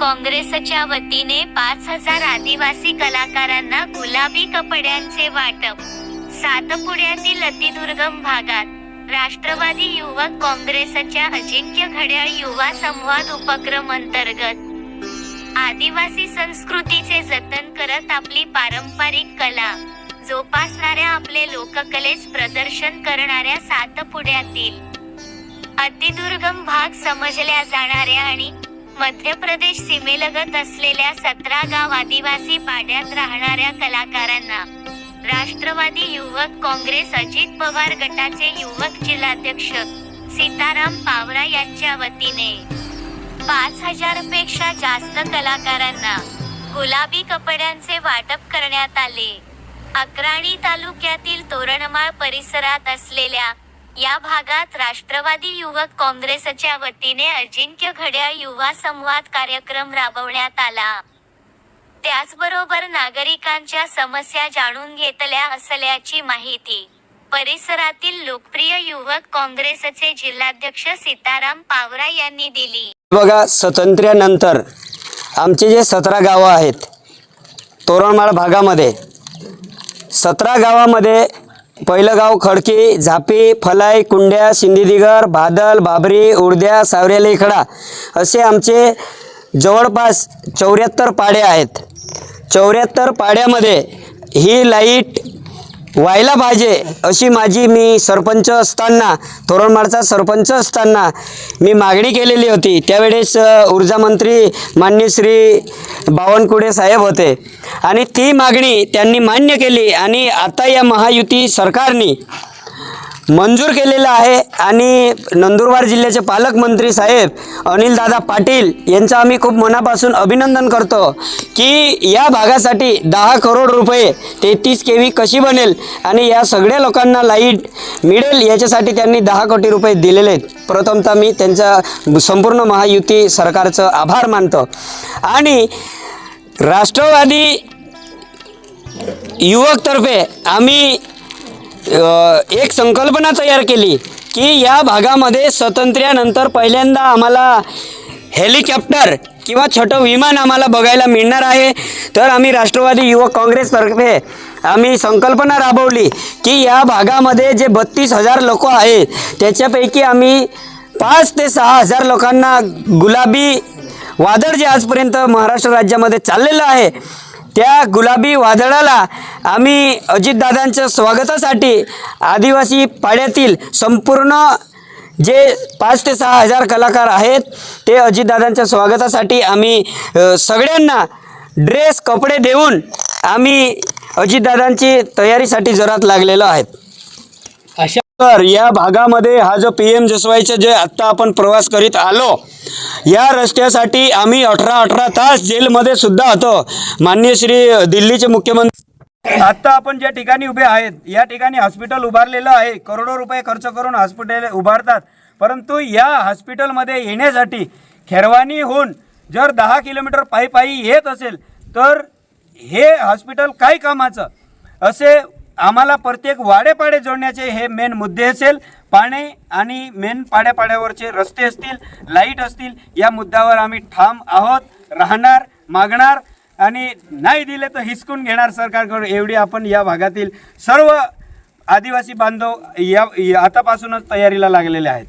काँग्रेसच्या वतीने पाच हजार आदिवासी कलाकारांना गुलाबी कपड्यांचे वाटप. सातपुड्यातील अतिदुर्गम भागात राष्ट्रवादी युवक काँग्रेसच्या अजिंक्य घड्याळ युवा संवाद उपक्रम अंतर्गत आदिवासी संस्कृतीचे जतन करत आपली पारंपरिक कला जोपासणाऱ्या आपले लोककलेस प्रदर्शन करणाऱ्या सातपुड्यातील अतिदुर्गम भाग समजल्या जाणाऱ्या आणि मध्य प्रदेश सीमेलगत असलेल्या सतरा गाव आदिवासी पाड्यात राहणाऱ्या कलाकारांना राष्ट्रवादी युवक काँग्रेस अजित पवार गटाचे युवक जिल्हाध्यक्ष सीताराम पावरा यांच्या वतीने पाच हजारपेक्षा जास्त कलाकारांना गुलाबी कपड्यांचे वाटप करण्यात आले. अक्राणी तालुक्यातील तोरणमाळ परिसरात असलेल्या या भागात राष्ट्रवादी युवक काँग्रेसच्या वतीने अजिंक्य घड्याळ युवा संवाद कार्यक्रम राबवण्यात आला. त्याचबरोबर नागरिकांच्या समस्या जाणून घेतल्या असल्याची माहिती. परिसरातील लोकप्रिय युवक काँग्रेसचे जिल्हाध्यक्ष सीताराम पावरा यांनी दिली. बघा स्वातंत्र्यानंतर आमचे जे सतरा गावं आहेत तोरणमाळ भागामध्ये सतरा गावामध्ये पहिलं गाव खडकी झापी फलाई कुंड्या सिंधीदिगर भादल बाबरी उडद्या सावरेलेखडा असे आमचे जवळपास चौऱ्याहत्तर पाडे आहेत. चौऱ्याहत्तर पाड्यामध्ये ही लाइट व्हायला पाहिजे अशी माझी मी सरपंच असताना तोरणमाळचा सरपंच असताना मी मागणी केलेली होती. त्यावेळेस ऊर्जामंत्री ऊर्जा मान्य श्री बावनकुळे साहेब होते. आणि ती मागणी त्यांनी मान्य केली आणि आता या महायुती सरकारने मंजूर केलेलं आहे आणि नंदुरबार जिल्ह्याचे पालकमंत्री साहेब अनिलदादा पाटील यांचं आम्ही खूप मनापासून अभिनंदन करतो की या भागासाठी दहा करोड रुपये तेहतीस के व्ही कशी बनेल आणि या सगळ्या लोकांना लाइट मिळेल याच्यासाठी त्यांनी दहा कोटी रुपये दिलेले आहेत. प्रथमतः मी त्यांचा संपूर्ण महायुती सरकारचं आभार मानतो. आणि राष्ट्रवादी युवकतर्फे आम्ही एक संकल्पना तयार केली की या भागामध्ये स्वातंत्र्यानंतर पहिल्यांदा आम्हाला हेलिकॉप्टर किंवा छोटं विमान आम्हाला बघायला मिळणार आहे. तर आम्ही राष्ट्रवादी युवक काँग्रेसतर्फे आम्ही संकल्पना राबवली की या भागामध्ये जे बत्तीस हजार लोक आहेत त्याच्यापैकी आम्ही पाच ते सहा हजार लोकांना गुलाबी वादळ जे आजपर्यंत महाराष्ट्र राज्यामध्ये चाललेलं आहे त्या गुलाबी वादळाला आम्ही अजितदादांच्या स्वागतासाठी आदिवासी पाड्यातील संपूर्ण जे पाच ते सहा हजार कलाकार आहेत ते अजितदादांच्या स्वागतासाठी आम्ही सगळ्यांना ड्रेस कपडे देऊन आम्ही अजितदादांची तयारीसाठी जोरात लागलेलो आहेत. अशा तर या भागामध्ये हा जो पी एम जसवाईचा जे आत्ता आपण प्रवास करीत आलो या रस्त्यासाठी आम्ही अठरा अठरा तास जेलमध्ये सुद्धा होतो. माननीय श्री दिल्लीचे मुख्यमंत्री आत्ता आपण ज्या ठिकाणी उभे आहेत या ठिकाणी हॉस्पिटल उभारलेलं आहे. करोडो रुपये खर्च करून हॉस्पिटल उभारतात. परंतु या हॉस्पिटलमध्ये येण्यासाठी खेरवानीहून जर दहा किलोमीटर पायी पायी येत असेल तर हे हॉस्पिटल काय कामाचं? असे आम्हाला प्रत्येक वाडेपाडे जोडण्याचे हे मेन मुद्दे असेल. पाणी आणि मेन पाड्यापाड्यावरचे रस्ते असतील लाइट असतील या मुद्द्यावर आम्ही ठाम आहोत. राहणार मागणार आणि नाही दिले तर हिसकून घेणार सरकारकडून. एवढी आपण या भागातील सर्व आदिवासी बांधव या या- आतापासूनच तयारीला लागलेले आहेत.